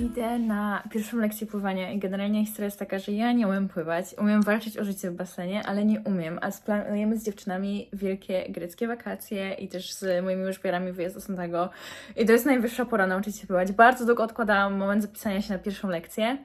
Idę na pierwszą lekcję pływania i generalnie historia jest taka, że ja nie umiem pływać. Umiem walczyć o życie w basenie, ale nie umiem. A planujemy z dziewczynami wielkie greckie wakacje i też z moimi już parami wyjazd do Santiago. I to jest najwyższa pora nauczyć się pływać. Bardzo długo odkładałam moment zapisania się na pierwszą lekcję.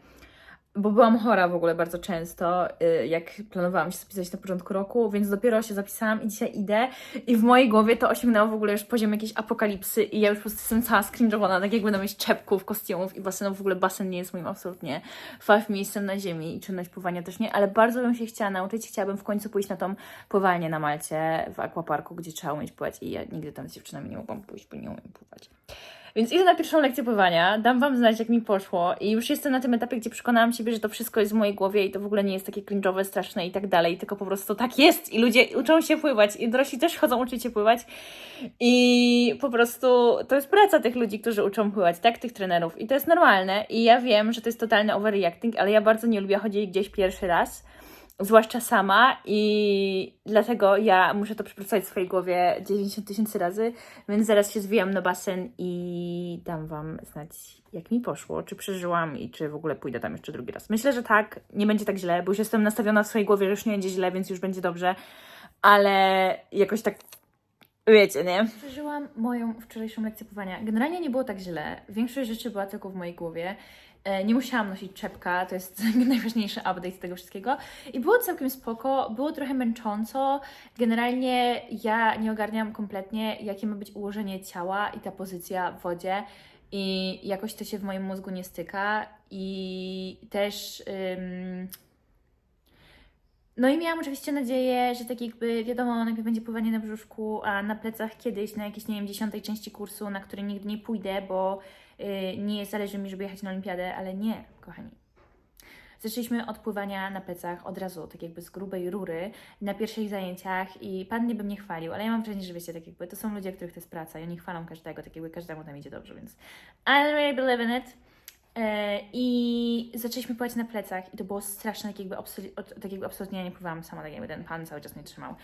Bo byłam chora w ogóle bardzo często, y, jak planowałam się zapisać na początku roku, więc dopiero się zapisałam i dzisiaj idę. I w mojej głowie to osiągnęło w ogóle już poziom jakiejś apokalipsy i ja już po prostu jestem cała skringowana, tak jak będę mieć czepków, kostiumów i basenów. W ogóle basen nie jest moim absolutnie five miejscem na ziemi i czynność pływania też nie, ale bardzo bym się chciała nauczyć. Chciałabym w końcu pójść na tą pływalnię na Malcie w aquaparku, gdzie trzeba umieć pływać i ja nigdy tam z dziewczynami nie mogłam pójść, bo nie umiem pływać. Więc idę na pierwszą lekcję pływania, dam Wam znać, jak mi poszło i już jestem na tym etapie, gdzie przekonałam siebie, że to wszystko jest w mojej głowie i to w ogóle nie jest takie cringe'owe, straszne i tak dalej, tylko po prostu tak jest i ludzie uczą się pływać i dorośli też chodzą uczyć się pływać i po prostu to jest praca tych ludzi, którzy uczą pływać, tak, tych trenerów i to jest normalne i ja wiem, że to jest totalny overreacting, ale ja bardzo nie lubię chodzić gdzieś pierwszy raz, zwłaszcza sama i dlatego ja muszę to przepracować w swojej głowie 90 tysięcy razy, więc zaraz się zwijam na basen i dam Wam znać, jak mi poszło, czy przeżyłam i czy w ogóle pójdę tam jeszcze drugi raz. Myślę, że tak, nie będzie tak źle, bo już jestem nastawiona w swojej głowie, że już nie będzie źle, więc już będzie dobrze, ale jakoś tak, wiecie, nie? Przeżyłam moją wczorajszą lekcję pływania. Generalnie nie było tak źle, większość rzeczy była tylko w mojej głowie. E, Nie musiałam nosić czepka, to jest najważniejszy update tego wszystkiego. I było całkiem spoko, było trochę męcząco. Generalnie ja nie ogarniałam kompletnie, jakie ma być ułożenie ciała i ta pozycja w wodzie. I jakoś to się w moim mózgu nie styka. I też. Ym... No i miałam oczywiście nadzieję, że tak jakby wiadomo, najpierw będzie pływanie na brzuszku, a na plecach kiedyś, na jakiejś, nie wiem, dziesiątej części kursu, na który nigdy nie pójdę, bo nie zależy mi, żeby jechać na olimpiadę, ale nie, kochani. Zaczęliśmy od pływania na plecach od razu, tak jakby z grubej rury, na pierwszych zajęciach i Pan nie by mnie chwalił, ale ja mam wrażenie, że wiecie, tak jakby to są ludzie, których to jest praca i oni chwalą każdego, tak jakby każdemu tam idzie dobrze, więc I really believe in it. E, I zaczęliśmy pływać na plecach i to było straszne, tak jakby, od- tak jakby absolutnie ja nie pływałam sama, tak jakby ten pan cały czas mnie trzymał.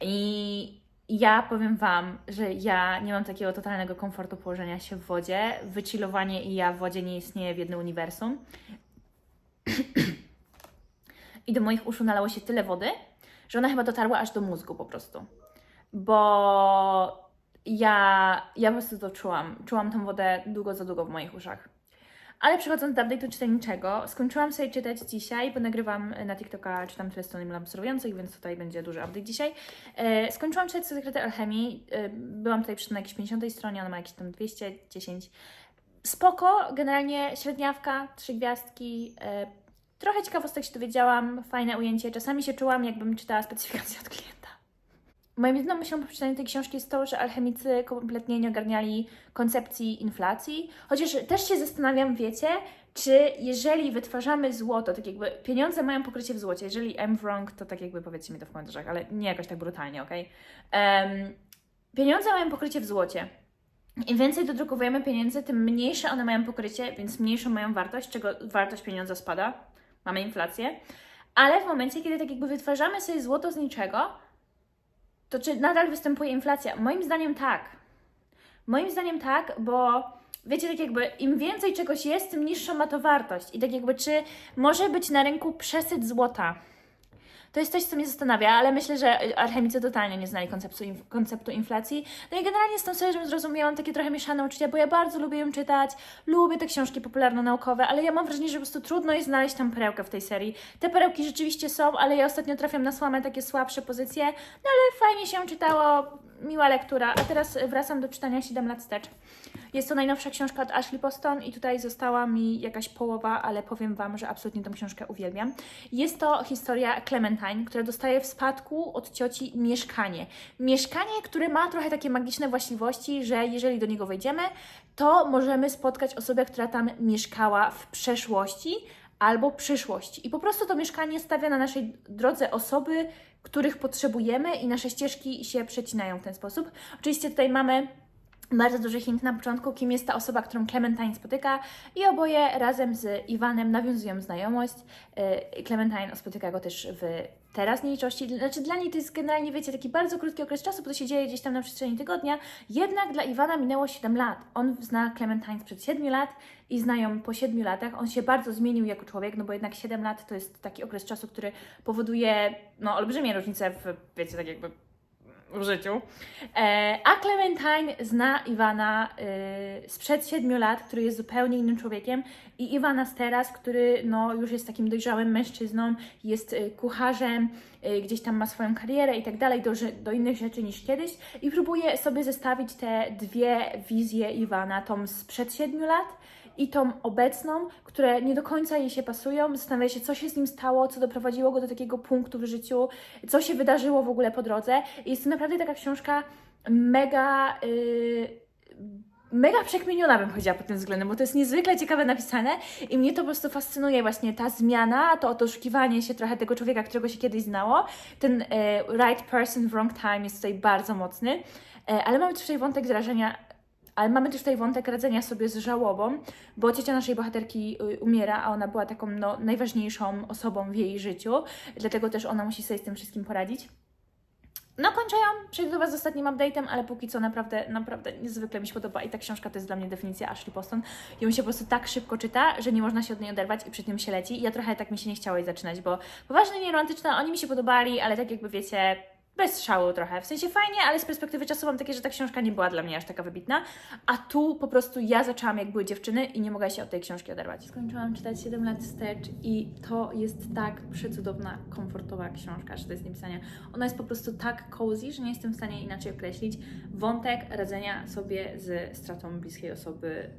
I ja powiem Wam, że ja nie mam takiego totalnego komfortu położenia się w wodzie. Wychillowanie i ja w wodzie nie istnieje w jednym uniwersum. I do moich uszu nalało się tyle wody, że ona chyba dotarła aż do mózgu po prostu. Bo ja, ja po prostu to czułam. Czułam tą wodę długo za długo w moich uszach. Ale przechodząc do update'u czytelniczego, skończyłam sobie czytać dzisiaj, bo nagrywam na TikToka, czytam tyle stron dla obserwujących, więc tutaj będzie duży update dzisiaj. E, skończyłam czytać Sekrety Alchemii, e, byłam tutaj przy na jakiejś 50 stronie, ona ma jakieś tam 210. Spoko, generalnie średniawka, trzy gwiazdki, e, trochę ciekawostek się dowiedziałam, fajne ujęcie, czasami się czułam jakbym czytała specyfikację od klienta. Moją jedyną myślą po przeczytaniu tej książki jest to, że alchemicy kompletnie nie ogarniali koncepcji inflacji. Chociaż też się zastanawiam, wiecie, czy jeżeli wytwarzamy złoto, tak jakby pieniądze mają pokrycie w złocie, jeżeli I'm wrong, to tak jakby powiedzcie mi to w komentarzach, ale nie jakoś tak brutalnie, ok? Em, pieniądze mają pokrycie w złocie. Im więcej dodrukowujemy pieniędzy, tym mniejsze one mają pokrycie, więc mniejszą mają wartość, czego wartość pieniądza spada. Mamy inflację. Ale w momencie, kiedy tak jakby wytwarzamy sobie złoto z niczego, to czy nadal występuje inflacja? Moim zdaniem tak. Moim zdaniem tak, bo wiecie, tak jakby im więcej czegoś jest, tym niższą ma to wartość. I tak jakby, czy może być na rynku przesyt złota? To jest coś, co mnie zastanawia, ale myślę, że alchemicy totalnie nie znali konceptu, konceptu inflacji. No i generalnie z tą serią zrozumiałam takie trochę mieszane uczucia, bo ja bardzo lubię ją czytać, lubię te książki popularno-naukowe, ale ja mam wrażenie, że po prostu trudno jest znaleźć tam perełkę w tej serii. Te perełki rzeczywiście są, ale ja ostatnio trafiam na słame takie słabsze pozycje, no ale fajnie się czytało, miła lektura. A teraz wracam do czytania 7 lat wstecz. Jest to najnowsza książka od Ashley Poston i tutaj została mi jakaś połowa, ale powiem Wam, że absolutnie tą książkę uwielbiam. Jest to historia Clementine, która dostaje w spadku od cioci mieszkanie. Mieszkanie, które ma trochę takie magiczne właściwości, że jeżeli do niego wejdziemy, to możemy spotkać osobę, która tam mieszkała w przeszłości albo przyszłości. I po prostu to mieszkanie stawia na naszej drodze osoby, których potrzebujemy i nasze ścieżki się przecinają w ten sposób. Oczywiście tutaj mamy bardzo duży hint na początku, kim jest ta osoba, którą Clementine spotyka i oboje razem z Iwanem nawiązują znajomość. Yy, Clementine spotyka go też w teraźniejszości, znaczy dla niej to jest generalnie, wiecie, taki bardzo krótki okres czasu, bo to się dzieje gdzieś tam na przestrzeni tygodnia, jednak dla Iwana minęło 7 lat. On zna Clementine sprzed 7 lat i znają po 7 latach. On się bardzo zmienił jako człowiek, no bo jednak 7 lat to jest taki okres czasu, który powoduje no, olbrzymie różnice w, wiecie, tak jakby w życiu. E, a Clementine zna Iwana y, sprzed 7 lat, który jest zupełnie innym człowiekiem i Iwana z teraz, który no, już jest takim dojrzałym mężczyzną, jest y, kucharzem, gdzieś tam ma swoją karierę i tak dalej, do innych rzeczy niż kiedyś i próbuje sobie zestawić te dwie wizje Iwana, tą sprzed 7 lat i tą obecną, które nie do końca jej się pasują. Zastanawia się, co się z nim stało, co doprowadziło go do takiego punktu w życiu, co się wydarzyło w ogóle po drodze. I jest to naprawdę taka książka mega. Yy, Mega przekminiona bym powiedziała pod tym względem, bo to jest niezwykle ciekawe napisane i mnie to po prostu fascynuje właśnie ta zmiana, to doszukiwanie się trochę tego człowieka, którego się kiedyś znało. Ten e, right person wrong time jest tutaj bardzo mocny, e, ale mamy tutaj wątek zrażenia ale mamy też tutaj wątek radzenia sobie z żałobą, bo ciocia naszej bohaterki y, umiera, a ona była taką no, najważniejszą osobą w jej życiu, dlatego też ona musi sobie z tym wszystkim poradzić. No kończę ją, przejdę do Was z ostatnim update'em, ale póki co naprawdę, naprawdę niezwykle mi się podoba i ta książka to jest dla mnie definicja Ashley Poston. Ją się po prostu tak szybko czyta, że nie można się od niej oderwać i przy tym się leci. I ja trochę tak mi się nie chciało jej zaczynać, bo poważnie, nie romantyczne, oni mi się podobali, ale tak jakby wiecie, bez szału trochę. W sensie fajnie, ale z perspektywy czasu mam takie, że ta książka nie była dla mnie aż taka wybitna. A tu po prostu ja zaczęłam jak były dziewczyny i nie mogła się od tej książki oderwać. Skończyłam czytać 7 lat wstecz i to jest tak przecudowna, komfortowa książka, że to jest niepisania. Ona jest po prostu tak cozy, że nie jestem w stanie inaczej określić. Wątek radzenia sobie ze stratą bliskiej osoby.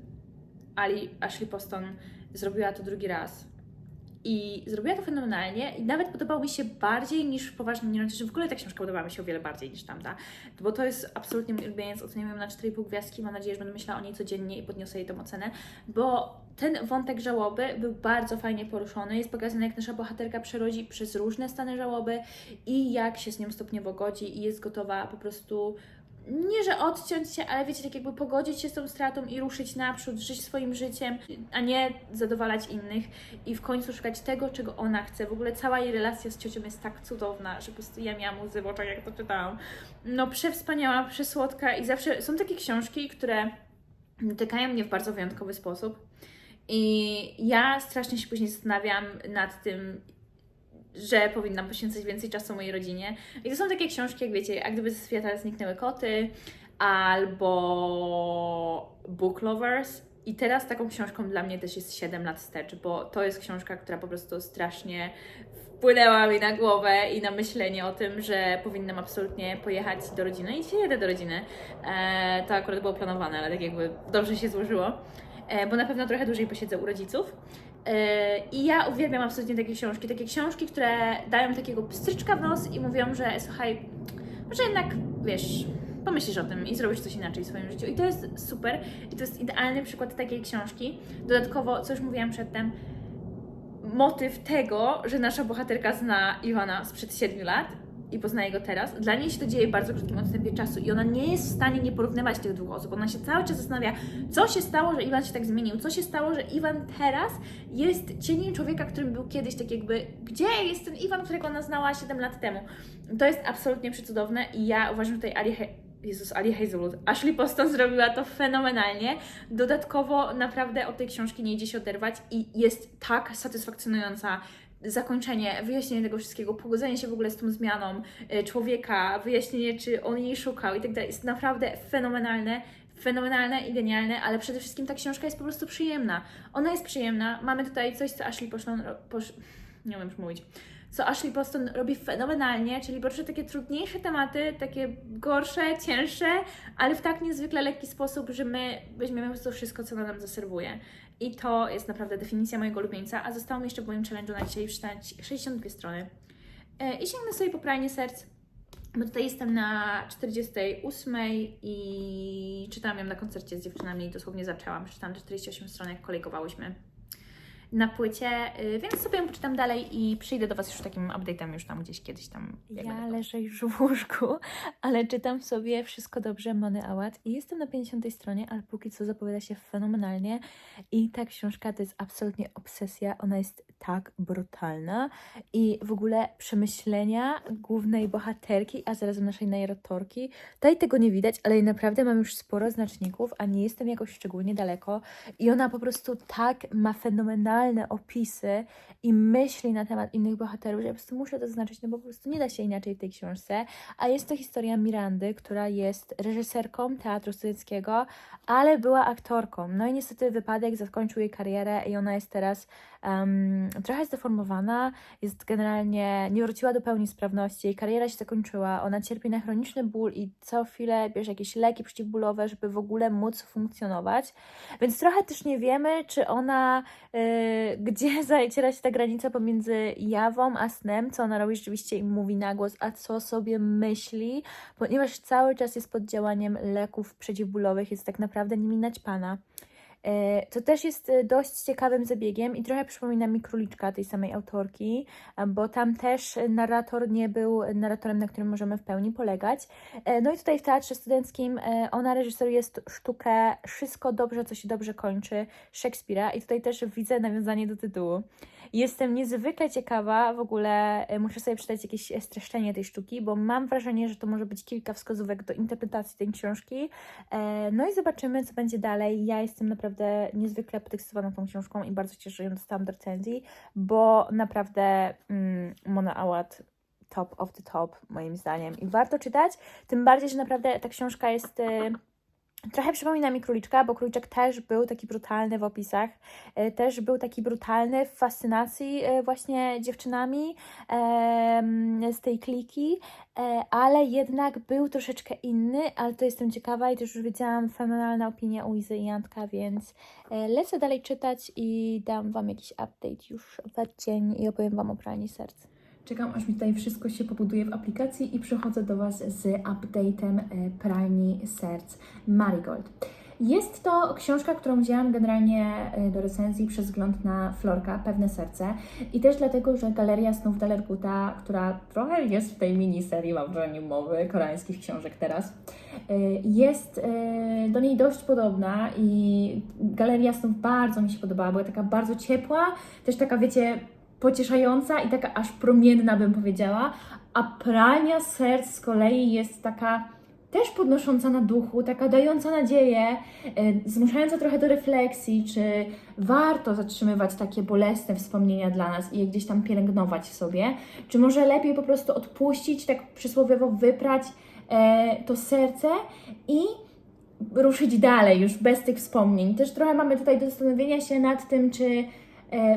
Ali Ashley Poston zrobiła to drugi raz i zrobiła to fenomenalnie i nawet podobał mi się bardziej niż poważnie nie że w ogóle ta książka podobała mi się o wiele bardziej niż tamta, bo to jest absolutnie mój ulubieniec, oceniam ją na 4,5 gwiazdki, mam nadzieję, że będę myślała o niej codziennie i podniosę jej tą ocenę, bo ten wątek żałoby był bardzo fajnie poruszony, jest pokazane jak nasza bohaterka przerodzi przez różne stany żałoby i jak się z nią stopniowo godzi i jest gotowa po prostu nie, że odciąć się, ale wiecie, tak jakby pogodzić się z tą stratą i ruszyć naprzód, żyć swoim życiem, a nie zadowalać innych i w końcu szukać tego, czego ona chce. W ogóle cała jej relacja z ciocią jest tak cudowna, że po prostu ja miałam łzy w oczach, jak to czytałam. No, przewspaniała, przesłodka i zawsze są takie książki, które dotykają mnie w bardzo wyjątkowy sposób. I ja strasznie się później zastanawiam nad tym, że powinnam poświęcać więcej czasu mojej rodzinie. I to są takie książki, jak wiecie, a gdyby ze świata zniknęły koty, albo Book Lovers. I teraz taką książką dla mnie też jest 7 lat wstecz, bo to jest książka, która po prostu strasznie wpłynęła mi na głowę i na myślenie o tym, że powinnam absolutnie pojechać do rodziny. I dzisiaj jedę do rodziny. E, to akurat było planowane, ale tak jakby dobrze się złożyło, e, bo na pewno trochę dłużej posiedzę u rodziców. Yy, I ja uwielbiam absolutnie takie książki, takie książki, które dają takiego pstryczka w nos i mówią, że słuchaj, może jednak, wiesz, pomyślisz o tym i zrobisz coś inaczej w swoim życiu. I to jest super i to jest idealny przykład takiej książki. Dodatkowo, co już mówiłam przedtem, motyw tego, że nasza bohaterka zna Iwana sprzed 7 lat i poznaje go teraz, dla niej się to dzieje w bardzo krótkim odstępie czasu i ona nie jest w stanie nie porównywać tych dwóch osób. Ona się cały czas zastanawia, co się stało, że Iwan się tak zmienił, co się stało, że Iwan teraz jest cieniem człowieka, którym był kiedyś, tak jakby, gdzie jest ten Iwan, którego ona znała 7 lat temu. To jest absolutnie przecudowne i ja uważam, że tutaj Ali Jezus, Ali Hazelwood. Ashley Poston zrobiła to fenomenalnie. Dodatkowo naprawdę od tej książki nie idzie się oderwać i jest tak satysfakcjonująca zakończenie, wyjaśnienie tego wszystkiego, pogodzenie się w ogóle z tą zmianą y, człowieka, wyjaśnienie, czy on jej szukał i tak dalej, jest naprawdę fenomenalne, fenomenalne i genialne, ale przede wszystkim ta książka jest po prostu przyjemna. Ona jest przyjemna, mamy tutaj coś, co Ashley Poston, posz... nie umiem już mówić, co Ashley Poston robi fenomenalnie, czyli porusza takie trudniejsze tematy, takie gorsze, cięższe, ale w tak niezwykle lekki sposób, że my weźmiemy po prostu wszystko, co ona nam zaserwuje. I to jest naprawdę definicja mojego ulubieńca, a zostało mi jeszcze w moim challenge'u na dzisiaj przeczytać 62 strony. E, I sięgnę sobie po pranie serc, bo tutaj jestem na 48 i czytałam ją na koncercie z dziewczynami i dosłownie zaczęłam. Te 48 stron, jak kolejkowałyśmy. Na płycie, y, więc sobie ją poczytam dalej i przyjdę do Was już takim update'em już tam gdzieś kiedyś tam. Ja leżę już w łóżku, ale czytam sobie Wszystko Dobrze Mony Awad i jestem na 50 stronie, ale póki co zapowiada się fenomenalnie i ta książka to jest absolutnie obsesja, ona jest tak brutalna i w ogóle przemyślenia głównej bohaterki, a zarazem naszej narratorki, tutaj tego nie widać, ale naprawdę mam już sporo znaczników, a nie jestem jakoś szczególnie daleko i ona po prostu tak ma fenomenalne opisy i myśli na temat innych bohaterów, że ja po prostu muszę to zaznaczyć, no bo po prostu nie da się inaczej w tej książce. A jest to historia Mirandy, która jest reżyserką teatru studenckiego, ale była aktorką. No i niestety wypadek zakończył jej karierę i ona jest teraz um, trochę zdeformowana, jest generalnie, nie wróciła do pełni sprawności, jej kariera się zakończyła, ona cierpi na chroniczny ból i co chwilę bierze jakieś leki przeciwbólowe, żeby w ogóle móc funkcjonować. Więc trochę też nie wiemy, czy ona, y, gdzie zaciera się ta granica pomiędzy jawą a snem, co ona robi rzeczywiście i mówi na głos, a co sobie myśli, ponieważ cały czas jest pod działaniem leków przeciwbólowych, jest tak naprawdę nimi naćpana. E, To też jest e, dość ciekawym zabiegiem i trochę przypomina mi Króliczka tej samej autorki, a, bo tam też narrator nie był narratorem, na którym możemy w pełni polegać. E, No i tutaj w Teatrze Studenckim e, ona reżyseruje sztukę Wszystko dobrze, co się dobrze kończy Szekspira i tutaj też widzę nawiązanie do tytułu. Jestem niezwykle ciekawa, w ogóle e, muszę sobie przeczytać jakieś e, streszczenie tej sztuki, bo mam wrażenie, że to może być kilka wskazówek do interpretacji tej książki. E, No i zobaczymy, co będzie dalej. Ja jestem naprawdę niezwykle podekscytowana tą książką i bardzo się cieszę, że ją dostałam do recenzji, bo naprawdę mm, Mona Awad top of the top, moim zdaniem. I warto czytać, tym bardziej, że naprawdę ta książka jest... Trochę przypomina mi Króliczka, bo Króliczek też był taki brutalny w opisach, e, też był taki brutalny w fascynacji e, właśnie dziewczynami z tej kliki, e, ale jednak był troszeczkę inny, ale to jestem ciekawa i też już widziałam fenomenalne opinie u Izy i Antka, więc lecę dalej czytać i dam Wam jakiś update już w dzień i opowiem Wam o pralni serc. Czekam, aż mi tutaj wszystko się pobuduje w aplikacji i przychodzę do Was z update'em e, Pralni Serc Marigold. Jest to książka, którą wzięłam generalnie e, do recenzji przez wzgląd na Florka, Pewne Serce i też dlatego, że Galeria Snów Dalerguta, która trochę jest w tej miniserii, mam wrażenie, mowy koreańskich książek teraz, e, jest do niej dość podobna i Galeria Snów bardzo mi się podobała, była taka bardzo ciepła, też taka, wiecie, pocieszająca i taka aż promienna, bym powiedziała, a pralnia serc z kolei jest taka też podnosząca na duchu, taka dająca nadzieję, e, zmuszająca trochę do refleksji, czy warto zatrzymywać takie bolesne wspomnienia dla nas i je gdzieś tam pielęgnować w sobie, czy może lepiej po prostu odpuścić, tak przysłowiowo wyprać e, to serce i ruszyć dalej, już bez tych wspomnień. Też trochę mamy tutaj do zastanowienia się nad tym, czy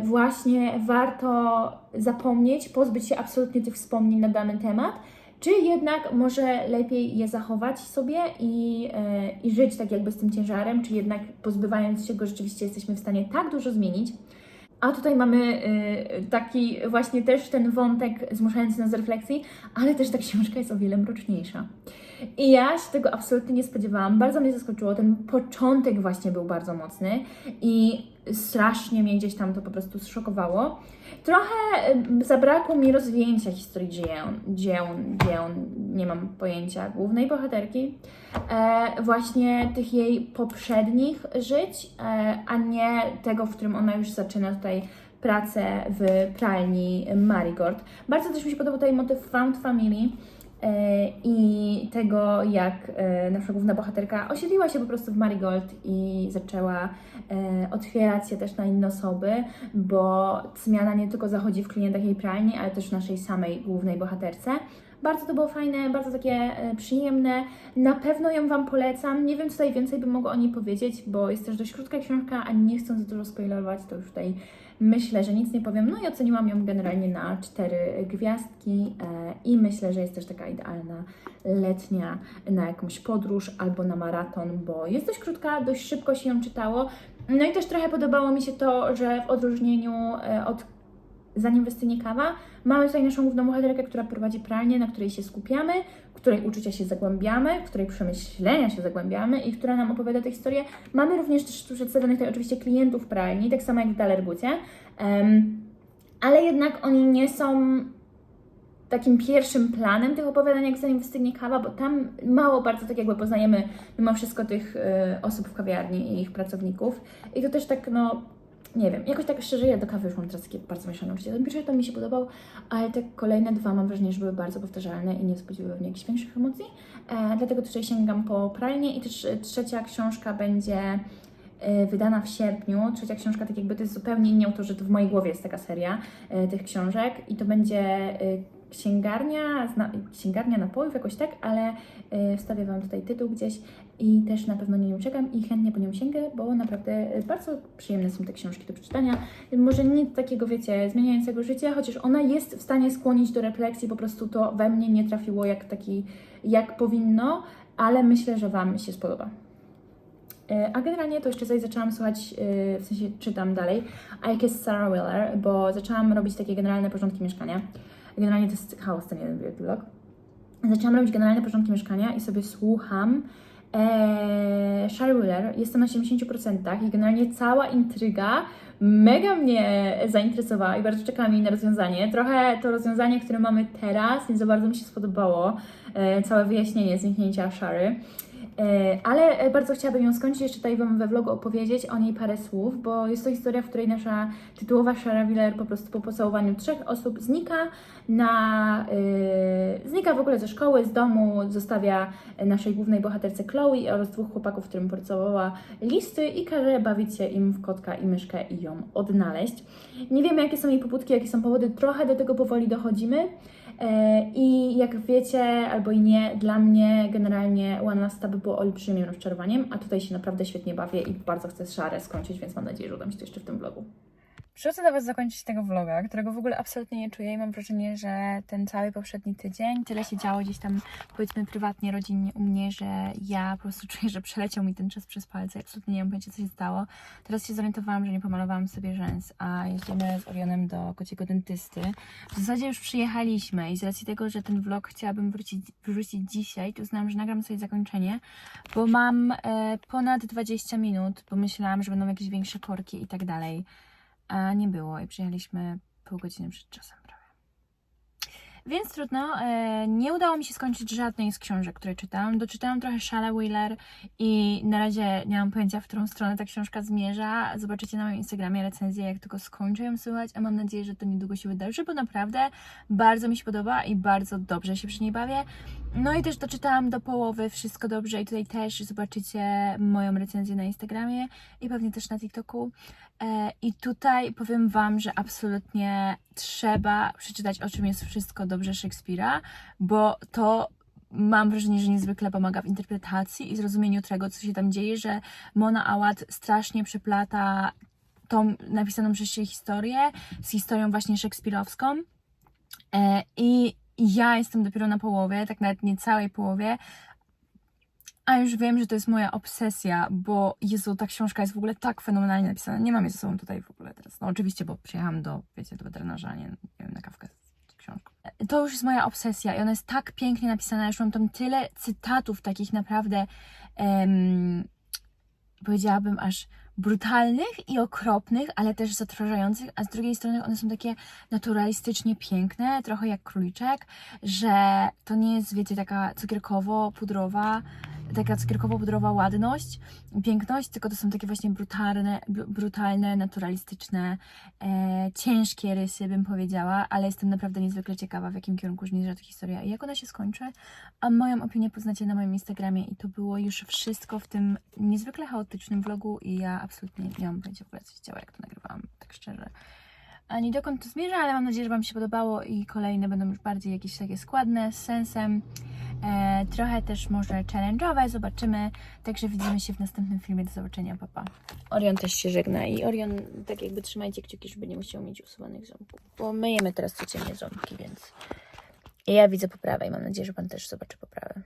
właśnie warto zapomnieć, pozbyć się absolutnie tych wspomnień na dany temat, czy jednak może lepiej je zachować sobie i, e, i żyć tak jakby z tym ciężarem, czy jednak pozbywając się go rzeczywiście jesteśmy w stanie tak dużo zmienić. A tutaj mamy y, taki właśnie też ten wątek zmuszający nas do refleksji, ale też ta książka jest o wiele mroczniejsza. I ja się tego absolutnie nie spodziewałam. Bardzo mnie zaskoczyło. Ten początek właśnie był bardzo mocny i strasznie mnie gdzieś tam to po prostu zszokowało. Trochę y, zabrakło mi rozwinięcia historii dzieł, dzieł, dzieł, nie mam pojęcia, głównej bohaterki, e, właśnie tych jej poprzednich żyć, e, a nie tego, w którym ona już zaczyna tutaj pracę w pralni Marigold. Bardzo też mi się podobał tutaj motyw Found Family i tego, jak e, nasza główna bohaterka osiedliła się po prostu w Marigold i zaczęła e, otwierać się też na inne osoby, bo zmiana nie tylko zachodzi w klientach jej pralni, ale też w naszej samej głównej bohaterce. Bardzo to było fajne, bardzo takie e, przyjemne. Na pewno ją Wam polecam. Nie wiem, tutaj więcej bym mogła o niej powiedzieć, bo jest też dość krótka książka, a nie chcąc za dużo spoilerować, to już tutaj myślę, że nic nie powiem. No i oceniłam ją generalnie na cztery gwiazdki e, i myślę, że jest też taka idealna letnia na jakąś podróż albo na maraton, bo jest dość krótka, dość szybko się ją czytało. No i też trochę podobało mi się to, że w odróżnieniu e, od zanim wystygnie kawa, mamy tutaj naszą główną bohaterkę, która prowadzi pralnię, na której się skupiamy, której uczucia się zagłębiamy, w której przemyślenia się zagłębiamy i która nam opowiada tę historię. Mamy również też tu przedstawionych tutaj oczywiście klientów pralni, tak samo jak w Dalergucie, um, ale jednak oni nie są takim pierwszym planem tych opowiadań, jak zanim wystygnie kawa, bo tam mało bardzo tak jakby poznajemy mimo wszystko tych y, osób w kawiarni i ich pracowników. I to też tak, no, nie wiem, jakoś tak szczerze, ja do kawy już mam teraz takie bardzo mieszane uczucia. Ten pierwszy to mi się podobał, ale te kolejne dwa mam wrażenie, że były bardzo powtarzalne i nie wzbudziły we mnie jakichś większych emocji. E, dlatego tutaj sięgam po pralnię i też e, trzecia książka będzie e, wydana w sierpniu. Trzecia książka, tak jakby to jest zupełnie inni autorzy, to w mojej głowie jest taka seria e, tych książek i to będzie księgarnia, zna, księgarnia napojów jakoś tak, ale e, wstawię Wam tutaj tytuł gdzieś i też na pewno na nią czekam i chętnie po nią sięgę, bo naprawdę bardzo przyjemne są te książki do przeczytania. Może nic takiego, wiecie, zmieniającego życie, chociaż ona jest w stanie skłonić do refleksji, po prostu to we mnie nie trafiło jak taki, jak powinno, ale myślę, że Wam się spodoba. E, A generalnie to jeszcze coś zaczęłam słuchać, e, w sensie czytam dalej, I Kiss Sarah Wheeler, bo zaczęłam robić takie generalne porządki mieszkania. Generalnie to jest chaos ten jeden vlog. Zaczęłam robić generalne porządki mieszkania i sobie słucham e, Shari Wheeler. Jestem na 70% i generalnie cała intryga mega mnie zainteresowała i bardzo czekałam jej na rozwiązanie. Trochę to rozwiązanie, które mamy teraz, nie za bardzo mi się spodobało. E, całe wyjaśnienie zniknięcia Shary. E, Ale e, bardzo chciałabym ją skończyć, jeszcze tutaj Wam we vlogu opowiedzieć o niej parę słów, bo jest to historia, w której nasza tytułowa Shara Wheeler po prostu po pocałowaniu trzech osób znika na... y, znika w ogóle ze szkoły, z domu, zostawia naszej głównej bohaterce Chloe oraz dwóch chłopaków, którym pocałowała listy i każe bawić się im w kotka i myszkę i ją odnaleźć. Nie wiemy, jakie są jej pobudki, jakie są powody, trochę do tego powoli dochodzimy. E, I jak wiecie, albo i nie, dla mnie generalnie One Last Stop było olbrzymim rozczarowaniem, a tutaj się naprawdę świetnie bawię i bardzo chcę szarę skończyć, więc mam nadzieję, że uda mi się to jeszcze w tym vlogu. Przychodzę do Was zakończyć tego vloga, którego w ogóle absolutnie nie czuję i mam wrażenie, że ten cały poprzedni tydzień tyle się działo gdzieś tam powiedzmy prywatnie, rodzinnie u mnie, że ja po prostu czuję, że przeleciał mi ten czas przez palce. Absolutnie nie mam pojęcia, co się stało. Teraz się zorientowałam, że nie pomalowałam sobie rzęs, a jedziemy z Orionem do kociego dentysty. W zasadzie już przyjechaliśmy i z racji tego, że ten vlog chciałabym wrócić, wrzucić dzisiaj, to uznałam, że nagram sobie zakończenie, bo mam e, ponad 20 minut, bo myślałam, że będą jakieś większe korki i tak dalej a nie było i przyjechaliśmy pół godziny przed czasem. Więc trudno, e, nie udało mi się skończyć żadnej z książek, które czytałam. Doczytałam trochę Shale Wheeler i na razie nie mam pojęcia, w którą stronę ta książka zmierza. Zobaczycie na moim Instagramie recenzję, jak tylko skończę ją słuchać, a mam nadzieję, że to niedługo się wydarzy, bo naprawdę bardzo mi się podoba i bardzo dobrze się przy niej bawię. No i też doczytałam do połowy wszystko dobrze i tutaj też zobaczycie moją recenzję na Instagramie i pewnie też na TikToku. E, I tutaj powiem Wam, że absolutnie trzeba przeczytać, o czym jest wszystko dobrze Szekspira, bo to mam wrażenie, że niezwykle pomaga w interpretacji i zrozumieniu tego, co się tam dzieje, że Mona Awad strasznie przeplata tą napisaną przez siebie historię z historią właśnie szekspirowską. E, I ja jestem dopiero na połowie, tak nawet nie całej połowie, a już wiem, że to jest moja obsesja, bo Jezu, ta książka jest w ogóle tak fenomenalnie napisana. Nie mam jej ze sobą tutaj w ogóle teraz. No oczywiście, bo przyjechałam do, wiecie, do weterynarza, nie, nie wiem, na kawkę z książką. To już jest moja obsesja i ona jest tak pięknie napisana. Już mam tam tyle cytatów takich naprawdę, em, powiedziałabym, aż brutalnych i okropnych, ale też zatrważających, a z drugiej strony one są takie naturalistycznie piękne, trochę jak króliczek, że to nie jest, wiecie, taka cukierkowo-pudrowa, taka cukierkowo-pudrowa ładność, piękność, tylko to są takie właśnie brutalne, bru- brutalne naturalistyczne, e, ciężkie rysy, bym powiedziała, ale jestem naprawdę niezwykle ciekawa, w jakim kierunku zmierza ta historia i jak ona się skończy, a moją opinię poznacie na moim Instagramie i to było już wszystko w tym niezwykle chaotycznym vlogu i ja absolutnie nie mam pojęcia w ogóle, co się działo, jak to nagrywałam, tak szczerze ani dokąd to zmierza, ale mam nadzieję, że Wam się podobało i kolejne będą już bardziej jakieś takie składne, z sensem. E, trochę też może challenge'owe, zobaczymy. Także widzimy się w następnym filmie. Do zobaczenia, papa. Orion też się żegna i Orion, tak jakby trzymajcie kciuki, żeby nie musiał mieć usuwanych ząbków. Bo myjemy teraz codziennie ząbki, więc ja widzę poprawę i mam nadzieję, że Pan też zobaczy poprawę.